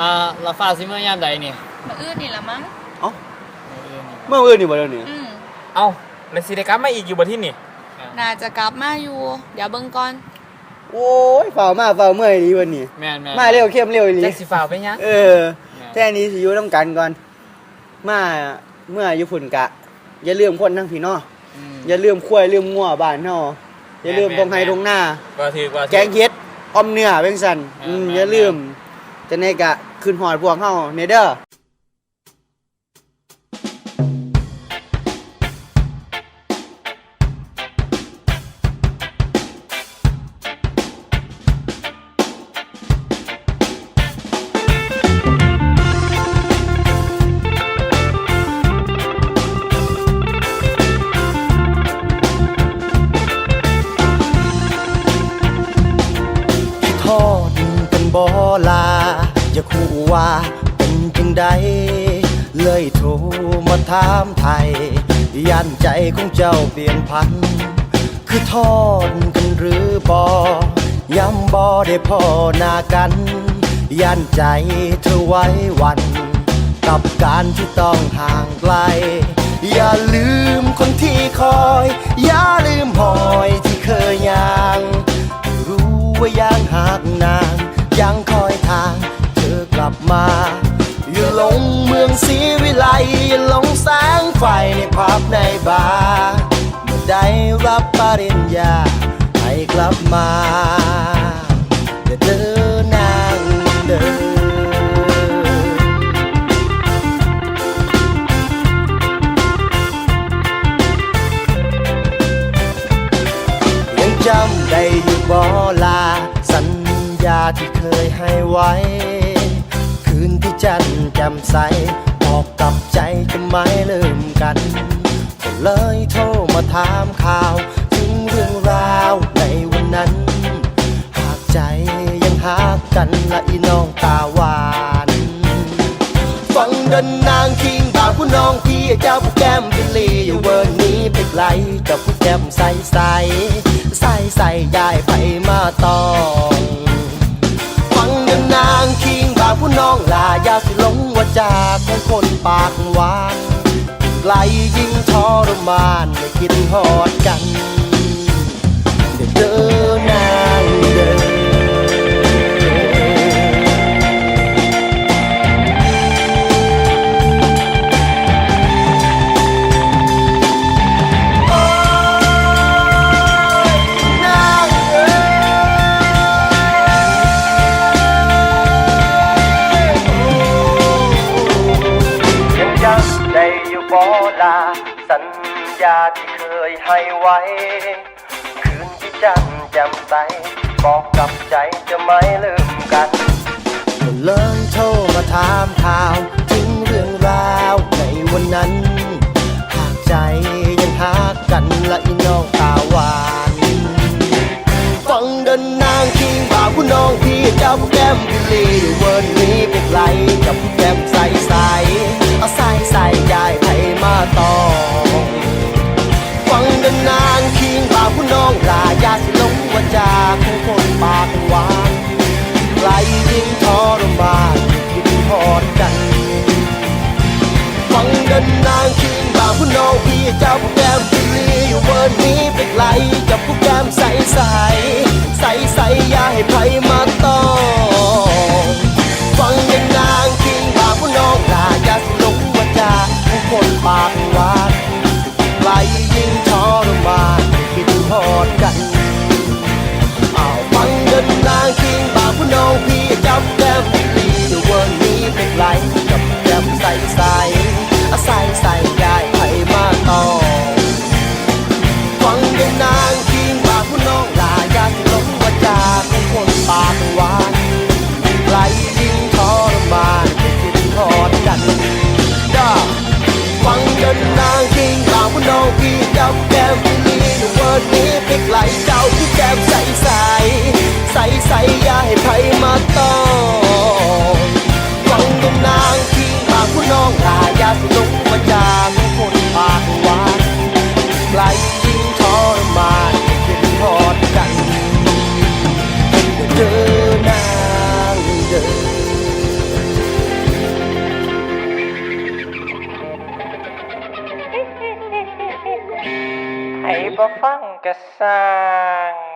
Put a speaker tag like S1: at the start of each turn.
S1: อ่าเราฟ้าสิเมื่อยามใดนี่
S2: มาอื้อนี่ละมั้ง
S3: เอ้า
S1: มื้ออื่นนี่
S3: เมื่ออื่นนี่บ่เดี๋ยวนี้
S2: อืม
S4: เอ้าแล้วสิได้กลับมาอีกอยู่บ่ที่นี่
S2: น่าจะกลับมาอยู่ เดี๋ยวเบิ่งก่อน
S3: โอ้ยฝ่าวมาฝ่าวเมื่อยดีวันนี้
S1: แม่นแม่น
S3: มาเร็วเข้มเร็วอีหลี
S4: จักสิฝ่าวไปยัง
S3: เออแท่นี้สิอยู่น้ำกันก่อน มาเมื่ออยู่ฝุ่นกะ อย่าลืมคนทั้งพี่เนาะ
S1: อืม
S3: อย่าลืมควายลืมงัวบ้านเฮาอย่าลืม
S1: แม่น
S3: ตรงไฮ
S1: แม่น
S3: ตรงหน้า
S4: ก็ถือว่า
S3: แกงเฮ็ดออมเนื้อเป็นสัน
S1: แม่น
S3: อืม
S1: แม่น
S3: อย่าลืม จะในกะขึ้นหอดพวกเฮาเนเด้อ
S5: ทอดกันบ่ลา อย่าคู่ว่าเป็นจังใดเลยโทรมาถามไทยยันใจของเจ้าเปลี่ยนพัน คือทอดกันหรือบ่ย้ำบ่ได้พอนากันยันใจเธอไว้วัน กับการที่ต้องห่างไกล อย่าลืมคนที่คอย อย่าลืมหอยที่เคยยังรู้ว่ายังหากนานยังคอย บมา อย่าหลงเมืองศรีวิไลอย่าหลงแสงไฟในภาพในบาร์เมื่อได้รับปริญญาให้กลับมาอย่าเดินนางเดินยังจำได้อยู่บ่ลา สัญญาที่เคยให้ไว้ จันทร์แจำใสบอกกับใจจะไม่ลืมกันก็เลยโทรมาถามข่าว ถึงเรื่องราวในวันนั้น หากใจยังหากกันละอีน้องตาหวานฟังเดินนางคิงบ่าวผู้น้องพี่เจ้าผู้แก้มเป็นลีอยู่เวิร์นนี้ไปไกลกับผู้แก้มใสใสใสใสได้ไปมาตอง น้องลาอยาสิหลงว่าจาของคนปากหวานไกลยิ่งทรมานไม่คิดหอดกัน สัญญาที่เคยให้ไว้ คืนที่จันจำใส บอกกับใจจะไม่ลืม ปากหวานไกลยิ่งทรมานยิ่งทอดกันฟังเดินนางคิงบ่าวผู้น้องพี่เจ้าผู้แก้มกิลีอยู่เวิร์นนี้ไปไกลกับผู้แก้มใสใสใสใสอย่าให้ใคร แก้วที่นี้วันนี้ไปไกลเจ้าพี่แก้วใสใสใสใส
S6: บ่ฟังกะสร้าง